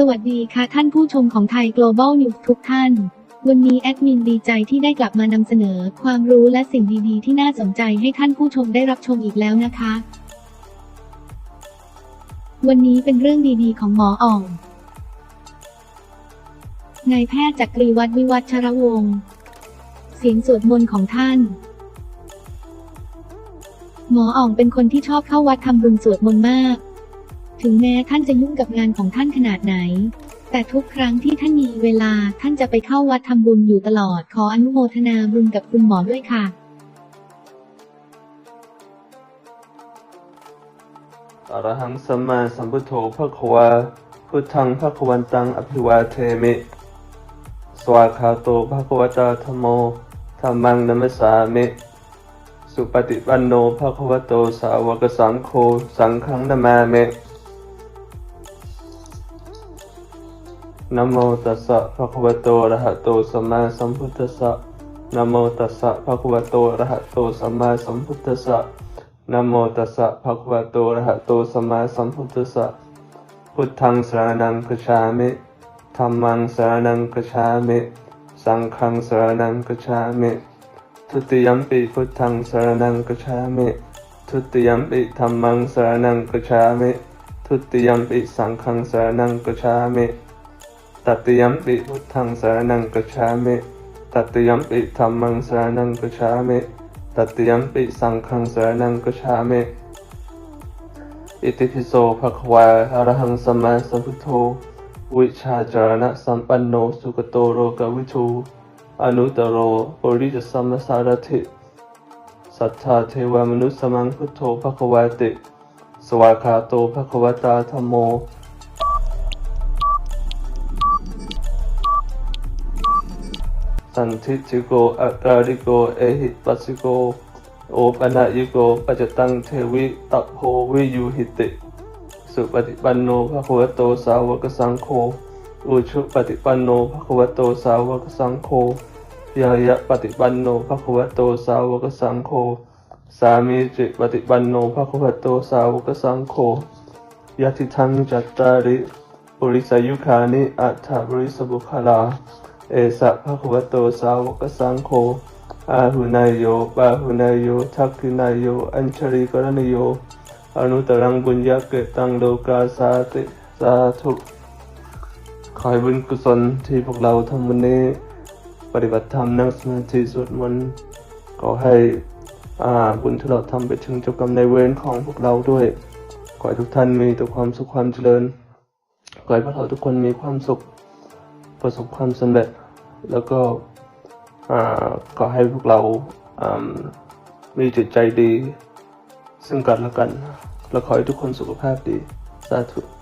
สวัสดีค่ะท่านผู้ชมของไทย Global News ทุกท่าน วันนี้แอดมินดีใจที่ได้กลับมานำเสนอความรู้และสิ่งดีๆ ที่น่าสนใจให้ท่านผู้ชมได้รับชมอีกแล้วนะคะ วันนี้เป็นเรื่องดีๆ ของหมออ่องนายแพทย์จักรีวัฒวิวัชรวงศ์เสียงสวดมนต์ของท่าน หมออ่องเป็นคนที่ชอบเข้าวัดทำบุญสวดมนต์มาก ถึงแม้ท่านจะยุ่งกับงานของท่านขนาดไหน แต่ทุกครั้งที่ท่านมีเวลาท่านจะไปเข้าวัดทำบุญอยู่ตลอด ขออนุโมทนาบุญกับคุณหมอด้วยค่ะอรหังสัมมาสัมพุทโธพระควาพุทธังพระควันตังอภิวาเทมิ สวากาโตพระควตาธโมธรรมังนัมสามิ สุปฏิปันโนพระควโตสาวกสังโฆสังฆังนามามิ นะโมตัสสะภะคะวะโตอะระหะโตสัมมาสัมพุทธัสสะนะโมตัสสะภะคะวะโตอะระหะโตสัมมาสัมพุทธัสสะนะโมตัสสะภะคะวะโตอะระหะโตสัมมาสัมพุทธัสสะพุทธังสรณังคัจฉามิธัมมังสรณังคัจฉามิสังฆังสรณังคัจฉามิทุติยัมปิพุทธังสรณังคัจฉามิทุติยัมปิธัมมังสรณังคัจฉามิทุติยัมปิสังฆังสรณังคัจฉามิ ตติยัมปิพุทธังสารณังคัจฉามิตติยัมปิธัมมังสารณังคัจฉามิตติยัมปิสังฆังสารณังกัจฉามิอิติปิโสภะควาอรหังสมมาสัมพุทโธวิชาจารณะสัมปันโนสุกโตโรกวิทูอนุตโรปริจสัมมาสารถิสัทธาเทวมนุสมังพุทโธภะควาติ สวากาโตภะควตาธัมโม สันทิจิโกอาการิโก เอหิปัสสิโก โอปนะยิโกปัจจตังเทวิตัพโพวิยูหิติ สุปฏิปันโนภะคะวะโตสาวกสังโฆ อุชุปฏิปันโนภะคะวะโตสาวกสังโฆยายะปฏิปันโนภะคะวะโตสาวกสังโฆ สามีจิปฏิปันโนภะคะวะโตสาวกสังโฆยะทิทังจัตตาริ ปุริสายุคานิอัฏฐบริสบุคลา เอสะภะคะวะโตสาวกสังโฆอาหุนายโยปาหุนายโยทักขินายโย อัญชริกรณโย อนุตรังบุญญาเกตังโลกาสาติสาธุขอให้บุญกุศลที่พวกเราทำวันนี้ ปฏิบัติธรรมนั่งสมาธิสวดมนต์ขอให้อ่าบุญที่เราทำไปถึงเจ้ากรรมนายเวรของพวกเราด้วย ขอให้ทุกท่านมีแต่ความสุขความเจริญ ขอให้พวกเราทุกคนมีความสุข ประสบความสำเร็จ แล้วก็อ่าขอให้พวกเรามีจิตใจดี ซึ่งกันและกัน และขอให้ทุกคนสุขภาพดี สาธุ